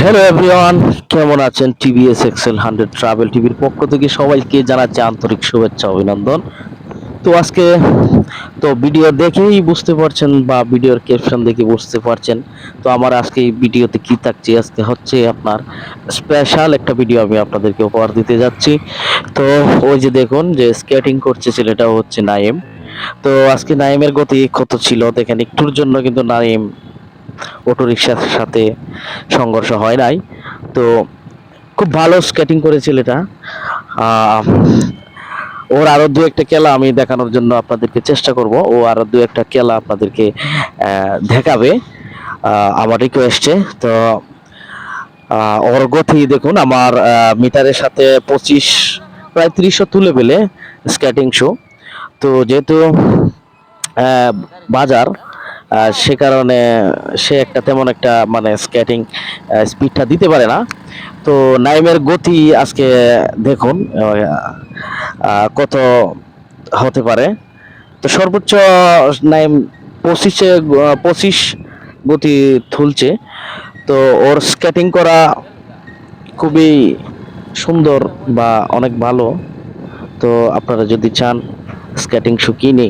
Hello everyone কেমন আছেন TVS Excel hundred travel টিভির পক্ষ থেকে সবাইকে জানাচ্ছি আন্তরিক শুভেচ্ছা, অভিনন্দন। তো আজকে তো ভিডিও দেখেই বুঝতে পারছেন বা ভিডিওর ক্যাপশন দেখে বুঝতে পারছেন। তো আমার আজকে এই ভিডিওতে কি থাকছে? আজকে হচ্ছে আপনার স্পেশাল একটা ভিডিও আমি আপনাদেরকে উপহার দিতে যাচ্ছি। তো ওই যে দেখুন যে স্কেটিং করছে ছেলেটা হচ্ছে নাইম। তো আজকে নাইমের গতি কত ছিল? দেখেন, একটুর জন্য কিন্তু নাইম অটো রিক্সার সাথে সংঘর্ষ হয় নাই। তো খুব ভালো স্কেটিং করে ছেলেটা ওর আরও দু একটা খেলা আমি দেখানোর জন্য আপনাদেরকে চেষ্টা করব। ও আরও দু একটা খেলা আপনাদেরকে দেখাবে আমার রিকোয়েস্টে তো ওর গতি দেখুন, আমার মিটারের সাথে পঁচিশ, প্রায় তিরিশশো তুলে পেলে স্কেটিং শো তো যেহেতু বাজার সে কারণে সে একটা তেমন একটা মানে স্কেটিং স্পিডটা দিতে পারে না। তো নাইমের গতি আজকে দেখুন কত হতে পারে। তো সর্বোচ্চ নাইম পঁচিশে পঁচিশ গতি তুলছে। তো ওর স্কেটিং করা খুবই সুন্দর বা অনেক ভালো। তো আপনারা যদি চান স্কেটিং শু কিনে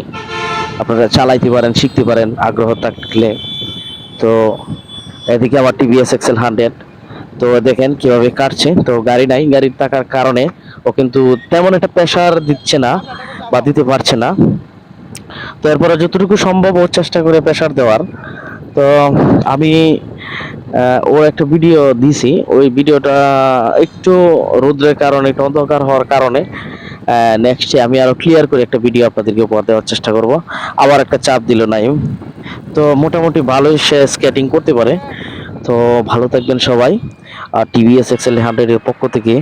আপনারা চালাইতে পারেন, শিখতে পারেন, আগ্রহ থাকলে। তো এদিকে আমার টিভিএস এক্সেল হান্ড্রেড তো দেখেন কীভাবে কাটছে। তো গাড়ি নাই গাড়ির থাকার কারণে ও কিন্তু তেমন একটা প্রেশার দিচ্ছে না বা দিতে পারছে না। তো এরপরে যতটুকু সম্ভব ওর চেষ্টা করে প্রেশার দেওয়ার। তো আমি ওর একটা ভিডিও দিছি। ওই ভিডিওটা একটু রোদ্রের কারণে, একটু অন্ধকার হওয়ার কারণে নেক্সটে আমি আরও ক্লিয়ার করে একটা ভিডিও আপনাদেরকে উপহার দেওয়ার চেষ্টা করব। আবার একটা চাপ দিল নাইম। তো মোটামুটি ভালোই সে স্কেটিং করতে পারে। তো ভালো থাকবেন সবাই। আর টিভিএস এক্সেল হান্ড্রেডের পক্ষ থেকে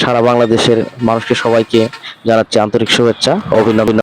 সারা বাংলাদেশের মানুষকে সবাইকে জানাচ্ছি আন্তরিক শুভেচ্ছা, অভিনন্দন।